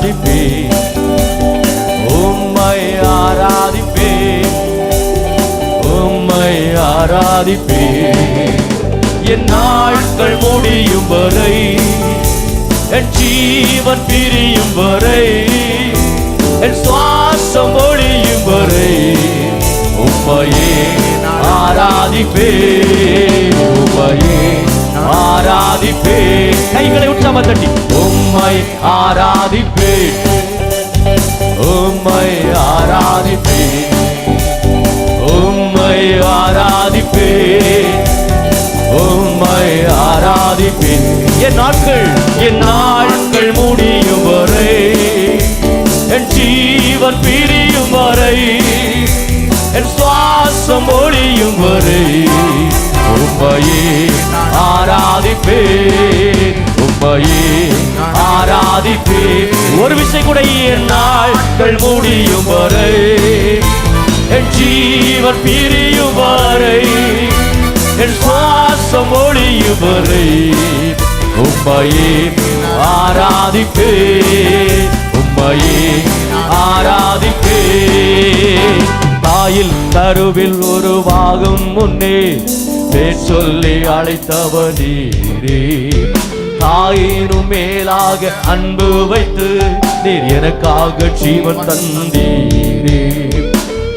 ஆராதிப்பே உம்மை ஆராதிப்பே உம்மை ஆராதிப்பே என் நாட்கள் முடியும் வரை என் ஜீவன் பிரியும் வரை என் சுவாசம் ஒழியும் வரை உம்மையே ஆராதிப்பே உம்மையே ஆராதிப்பே கைகளை உற்சாம தட்டி. உம்மை ஆராதிப்பேன். உம்மை ஆராதிப்பேன். உம்மை ஆராதிப்பேன். உம்மை ஆராதிப்பேன். என் நாட்கள் என் நாட்கள் முடியும் வரை என் ஜீவன் பிரியும் வரை என் சுவாசம் ஒழியும் வரை உம்மையே ஆராதிப்பேன். உம்மையே ஆராதிப்பே. ஒரு விஷயம் கூட என் நாட்கள் முடியும் வரை. என் ஜீவன் பிரியும் வரை. என் சுவாசம் ஒழியும் வரை. உம்மையே ஆராதிப்பே. உம்மையே ஆராதிப்பே. தாயில் கருவில் உருவாகும் முன்னே. பேர் சொல்லி அழைத்தவ நீரே. தாயினும் மேலாக அன்பு வைத்து நீர் எனக்காக ஜீவன் தந்தீரே.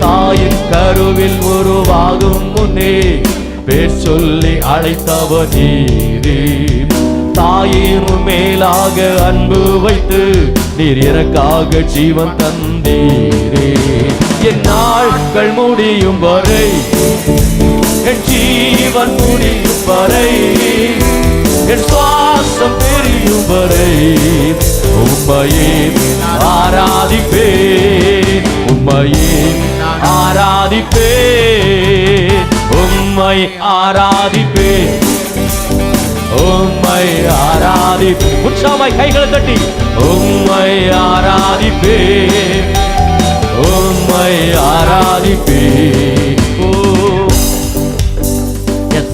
தாயின் கருவில் உருவாகும் முன்னே பேர் சொல்லி அழைத்தவனீரே தாயினும் மேலாக அன்பு வைத்து நீர் எனக்காக ஜீவன் தந்தீரே. என் நாட்கள் முடியும் வரை என் ஜீவன் முடியும் வரை என் சுவா சுவாசம் தெரியும் வரை உண்மையே ஆராதிப்பே உண்மையே ஆராதிப்பே உம்மை ஆராதிப்பே உம்மை ஆராதிப்பே உற்சாகமாய் கைகளை தட்டி. உம்மை ஆராதிப்பே உம்மை ஆராதிப்பே ஓ. எஸ்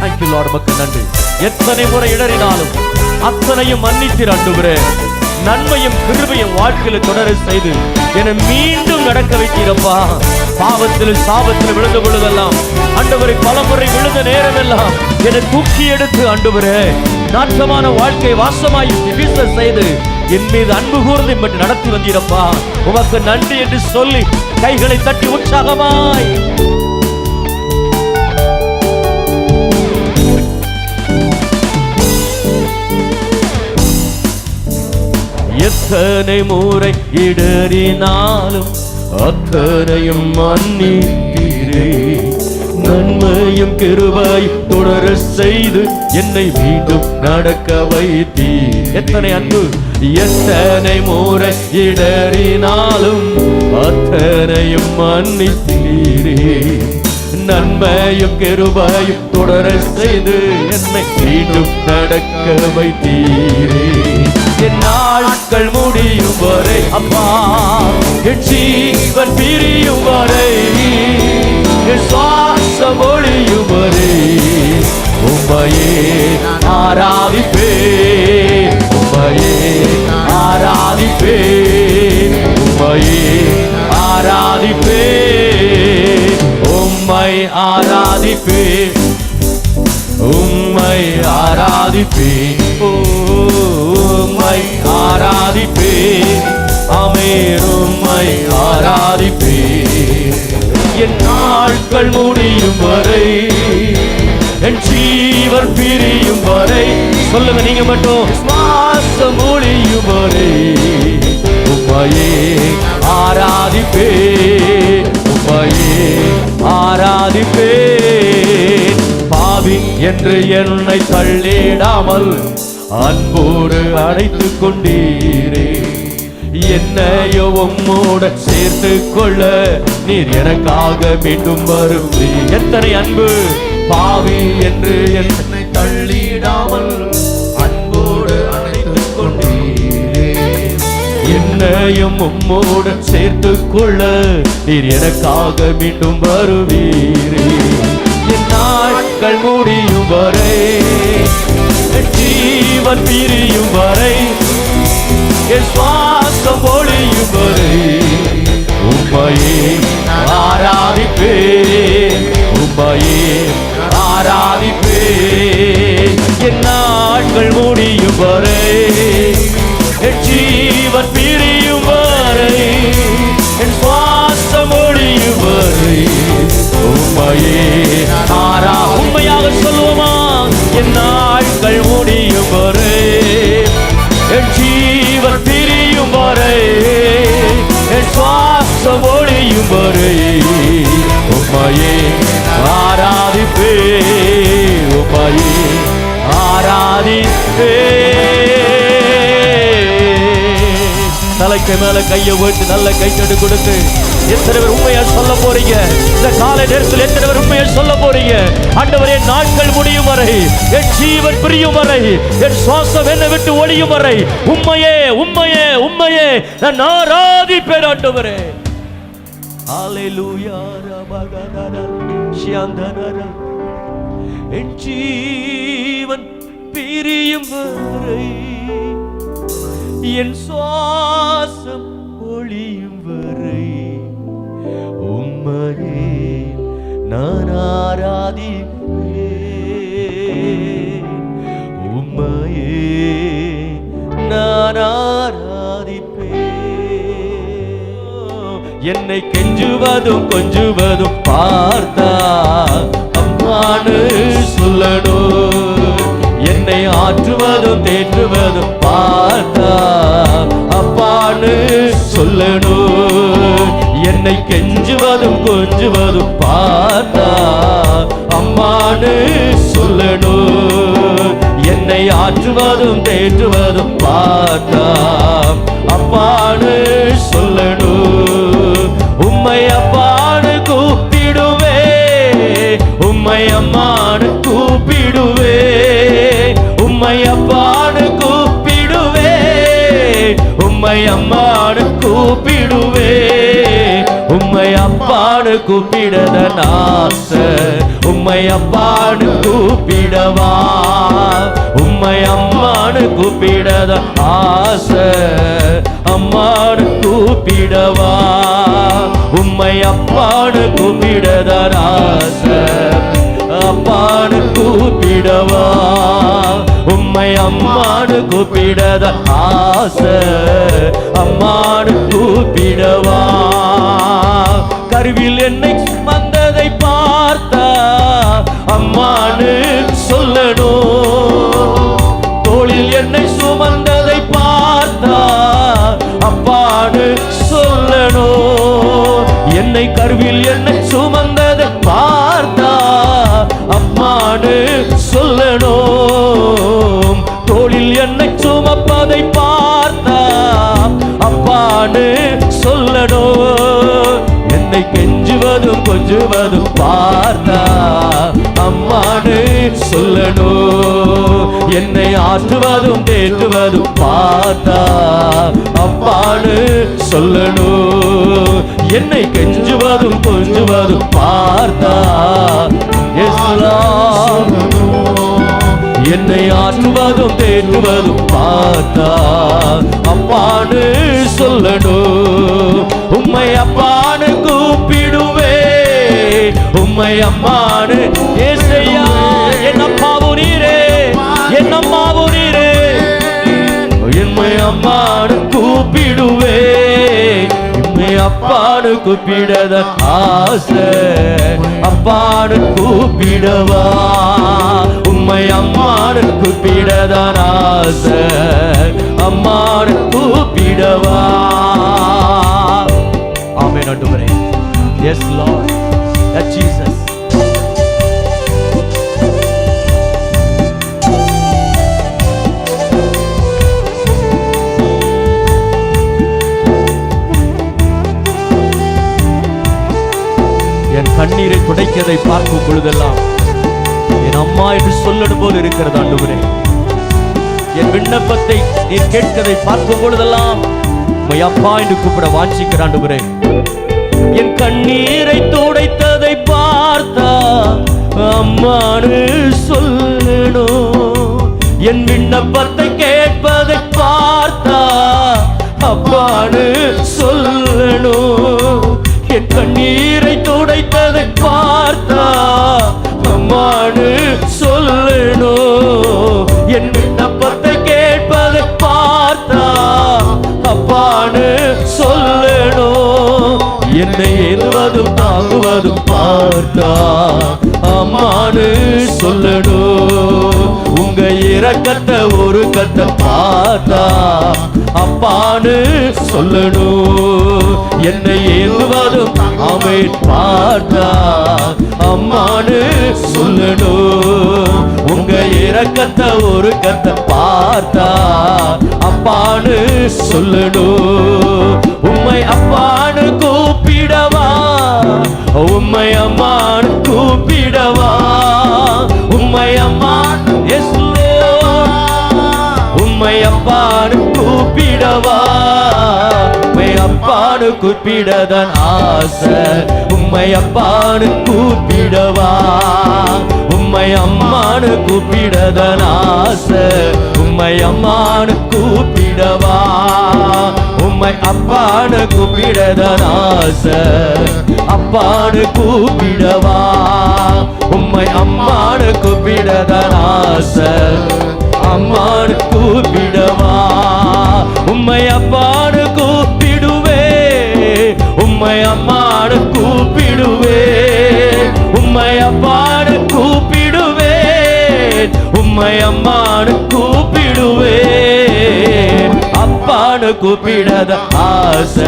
தேங்க்யூ லார்ட் மக்கள் நன்றி. எத்தனை முறை இடறினாலும் அத்தனையும் மன்னித்து ஆண்டவரே நன்மையும் கிருபையும் வாழ்க்கையில தொடர செய்து என்னை மீண்டும் நடக்க வைக்கிறப்பா பாவத்தில் சாபத்தில் விழுந்த பொழுதெல்லாம் ஆண்டவரை பலமுறை விழுந்த நேரமெல்லாம் என்னை தூக்கி எடுத்து அண்டுவரே நாட்டமான வாழ்க்கை வாசமாய் வீச செய்து என் மீது அன்பு கூர்ந்து மட்டும் நடத்தி வந்தீரப்பா. உமக்கு நன்றி என்று சொல்லி கைகளை தட்டி உற்சாகமாய். எத்தனை முறை இடறினாலும் அத்தனையும் மன்னித்தீரே. நன்மையும் கிருபாய் தொடர செய்து என்னை மீண்டும் நடக்க வைத்தீர். எத்தனை அன்பு எத்தனை முறை இடறினாலும் அத்தனையும் மன்னித்தீரே. நன்மையும் கிருபையும் தொடர செய்து என்னை மீண்டும் நடக்க வைத்தீரே. என் நாட்கள் முடியும் வரை அப்பா என் ஜீவன் பிரியும் வரை என் சுவாசம் ஒழியும் வரை உம்மையே ஆராதிப்பே உம்மையே ஆராதிப்பே உம்மையே ஆராதிப்பே உம்மை ஆராதிப்பே உம்மை ஆராதிப்பே உம்மை ஆராதிப்பே. அமேர் உம்மை ஆராதிப்பே. என் நாட்கள் முடியும் வரை என் ஜீவன் பிரியும் வரை சொல்லுங்க நீங்க மட்டும். சுவாசம் முடியும் வரை உம்மையே ஆராதிப்பே. உம்மையே ஆராதிப்பே. பாவி என்று என்னை தள்ளிடாமல் அன்போடு அழைத்துக் கொண்டீரே என்னையோ உம்மோட சேர்த்து கொள்ள நீர் எனக்காக மீண்டும் வரும் எத்தனை அன்பு பாவி என்று என்னை தள்ளிடாமல் அன்போடு அழைத்துக் கொண்டீரே. என்னையும் உம்மோடு சேர்த்து கொள்ள நீர் எனக்காக மீண்டும் வருவீரே. என் நாட்கள் முடியும் வரை ஜீவன் பிரியும் வரை என் சுவா சுவாசம் பொழியும் வரை உம்மையே ஆராதிப்பே உம்மையே ஆராதிப்பே என் நாட்கள் முடியும் வரை என் ஜீவன் பிரியும் வரை என் சுவாசம் ஒளியும் வரை உம்மையே ஆரா உண்மையாக சொல்லுவோமா? என் நாட்கள் முடியும் வரை என் ஜீ உமையே ஆராதிப்பே உமையே ஆராதிப்பே. தலைக்கு மேல கையை ஓட்டு நல்ல கைத்தட்டு கொடுத்து எத்தனை பேர் உண்மையா சொல்ல போறீங்க? இந்த காலை நேரத்தில் எத்தனை பேர் உண்மையா சொல்ல போறீங்க? ஆண்டவரே நாட்கள் முடியும் வரை என் ஜீவன் பிரியும் வரை என் சுவாசம் என்னை விட்டு ஒளியும் வரை உண்மையே உண்மையே உண்மையே நான் ஆராதிப்பேன் ஆண்டவரே. ஹalleluya என் ஜீவன் பிரியும் வரை என் சுவாசம் ஒளியும் வரை உம்மையே நான் ஆராதிப்பேன். உம்மையே நான் என்னை கெஞ்சுவதும் கொஞ்சுவதும் பார்த்தா அம்மானு சொல்லணும். என்னை ஆற்றுவதும் தேற்றுவதும் பார்த்தா அப்பான்னு சொல்லணும். என்னை கெஞ்சுவதும் கொஞ்சுவதும் பார்த்தா அம்மானு சொல்லணும். என்னை ஆற்றுவதும் தேற்றுவதும் பார்த்தா அப்பான்னு சொல்லணும். உம்மை அம்மானு கூப்பிடுவே. உம்மை அப்பானு கூப்பிடுவே. உம்மை அம்மானு கூப்பிடுவே. உம்மை அப்பானு கூப்பிடத நாச. உம்மை அப்பானு கூப்பிடவா. உம்மை அம்மானு கூப்பிடத ஆசை? அம்மானு கூப்பிடவா? உம்மை அப்பானு கூப்பிடத ஆசை? அப்பானு கூப்பிடவா? உம்மை அம்மானு கூப்பிடத ஆசை? அம்மானு கூப்பிடவா? கருவில் என்னை வந்ததை பார்த்தா அம்மானு சொல்லணும். சுமந்ததை பார்த்தா அப்பாடு சொல்லணும். என்னை கருவில் என்னை சுமந்ததை பார்த்தா அம்மாடு சொல்லணும். தோளில் என்னை சுமப்பதை பார்த்தா அப்பாடு சொல்லணும். என்னை கெஞ்சுவதும் கொஞ்சுவதும் பார்த்தா சொல்லணும். என்னை ஆற்றுவதும் தேற்றுவதும் பார்த்தா அப்பாடு சொல்லணும். என்னை கெஞ்சுவதும் கொஞ்சுவதும் பார்த்தா என்னை ஆற்றுவதும் தேற்றுவதும் பார்த்தா அப்பாடு சொல்லணும். உம்மை அப்பான்னு கூப்பிடுவே. உம்மை அம்மானு அப்பானு கூப்பிடுவே. இம்மை அப்பானு கூப்பிடத ஆசை. அப்பானு கூப்பிடவா. உம்மை அம்மானு கூப்பிடதான் ஆசை. அம்மானு கூப்பிடவா. ஆமே நட்டுமுறை எஸ் லார்ட் கண்ணீரை துடைக்கிறதை பார்க்கும் பொழுதெல்லாம் என் அம்மா என்று சொல்லணும் போல் இருக்கிறது ஆண்டவரே. என் விண்ணப்பத்தை நீர் கேட்கதை பார்க்கும் பொழுதெல்லாம் உம்மை அப்பா என்று கூப்பிட வாஞ்சிக்கிற ஆண்டவரே. என் கண்ணீரை துடைத்ததை பார்த்தா அம்மானு சொல்லணும். என் விண்ணப்பத்தை கேட்பதை பார்த்தா அப்பானு சொல்லணும். கண்ணீரை துடைத்ததை பார்த்தா அம்மானு சொல்லணும் என் விண்ணப்பத்தை கேட்பதை பார்த்தா அப்பான்னு சொல்லணும் என்னை எழுவதும் தாங்குவதும் பார்த்தா அம்மானு சொல்லணும் உங்க இறக்கத்தை ஒரு கத்தை பார்த்தா அப்பான்னு சொல்லணும். என்னை ஏங்குவதும் அவை பார்த்தா அம்மானு சொல்லணும். உங்க இறக்கத்தை ஒரு கத்தை பார்த்தா அப்பான்னு சொல்லணும். உம்மை அப்பான்னு கூப்பிடவா? உம்மை அம்மான்னு கூப்பிடவா? உம்மை அம்மான் எஸ் உம்மை அப்பானு கூப்பிடதன் ஆசை. உம்மை அப்பானு கூப்பிடவா. உம்மை அம்மானு கூப்பிடதன் ஆசை. உம்மை அம்மானு கூப்பிடவா. உம்மை அப்பானு கூப்பிடதன் ஆசை. அப்பானு கூப்பிடவா. உம்மை அம்மானு கூப்பிடதன் ஆசை. அம்மானு கூப்பிடவா. உம்மை அப்பாடு கூப்பிடுவே. உம்மை அம்மாடு கூப்பிடுவே. உம்மை அப்பாடு கூப்பிடுவே. உம்மை அம்மாடு கூப்பிடுவே. அப்பாடு கூப்பிடத ஆசை.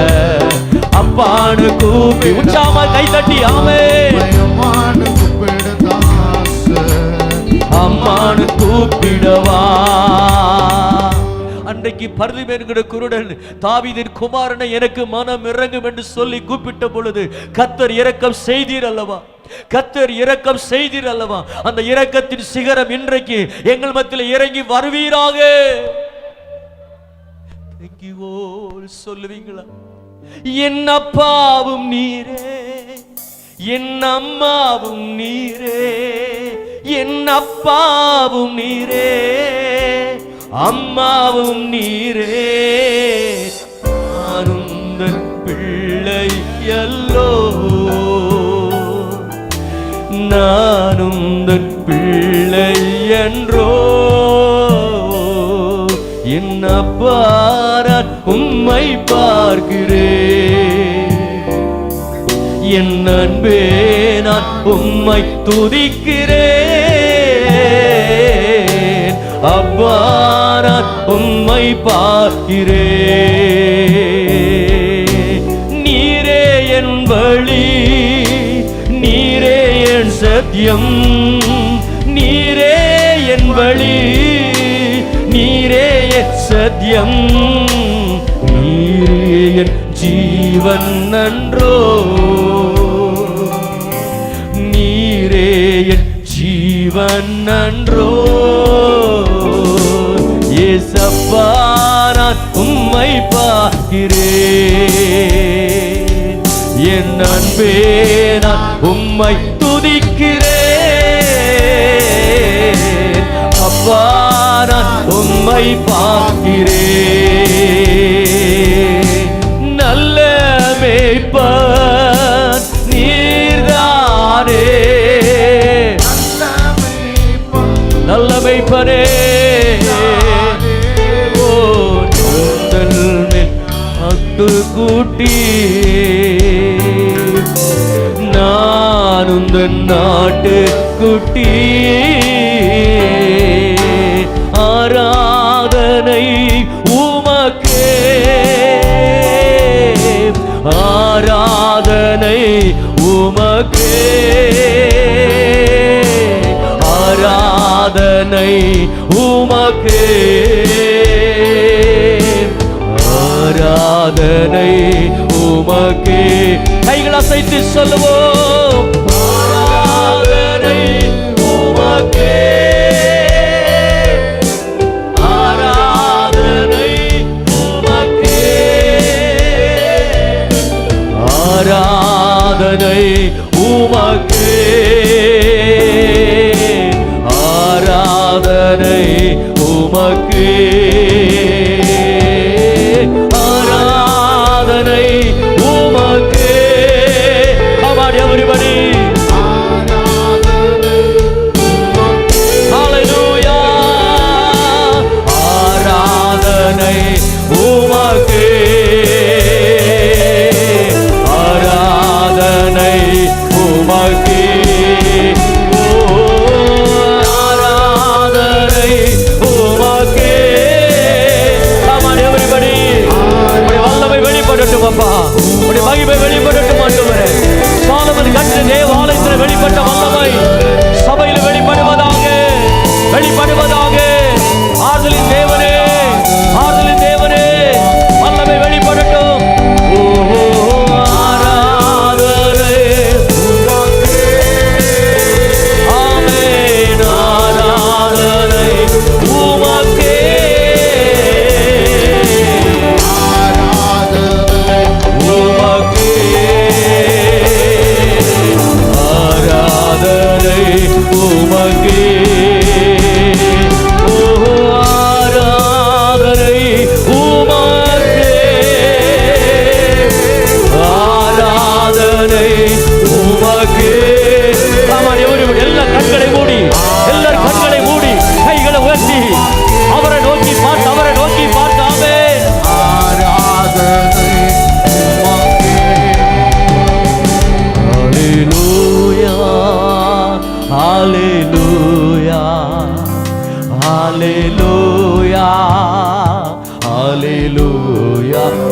அப்பாடு கூப்பி உற்சாம கை தட்டி ஆமே. பயமான கூப்பிடுதாச அம்மானு கூப்பிடவா. அன்றைக்கு பருதி என்கிற குருடன் தாவிதின் குமாரனை எனக்கு மனம் இறங்கும் என்று சொல்லி கூப்பிட்ட பொழுது கத்தர் இறக்கம் செய்தீர் அல்லவா? கத்தர் இரக்கம் செய்தீர் அல்லவா? அந்த இரக்கத்தின் சிகரம் இன்றைக்கு எங்கள் மத்தியில் இறங்கி வருவீராக. சொல்லுவீங்களா? என் அப்பாவும் நீரே என் அம்மாவும் நீரே என் அப்பாவும் நீரே அம்மாவும் நீரே நானும் பிள்ளை அல்லோ நானும் தன் பிள்ளை என்றோ என்ன அப்பாரான் உம்மை பார்க்கிறேன். என் அன்பே நான் உம்மை துதிக்கிறேன். அப்பா உம்மை பார்க்கிறே. நீரே என் வழி நீரே என் சத்தியம் நீரே என் வழி நீரே என் சத்தியம். நீரே என் ஜீவன் நன்றோ. நீரே என் ஜீவன் நன்றோ. பார்க்கிறேன். என் அன்பே நான் உம்மை துதிக்கிறேன். அப்பா நான் உம்மை பார்க்கிறேன். நல்ல மேய்ப்பன் நீர்தானே. நல்ல மேய்ப்பனே கூட்டி. நான் உந்தன் நாட்டு குட்டி. ஆராதனை உமக்கே. ஆராதனை உமக்கே. ஆராதனை உமக்கே. ஆராதனை உமக்கே கைகள் அசைத்து சொல்லுவோம். ஆராதனை உமக்கே. ஆராதனை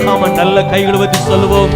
நாம நல்ல கைகளை வச்சு சொல்லுவோம்.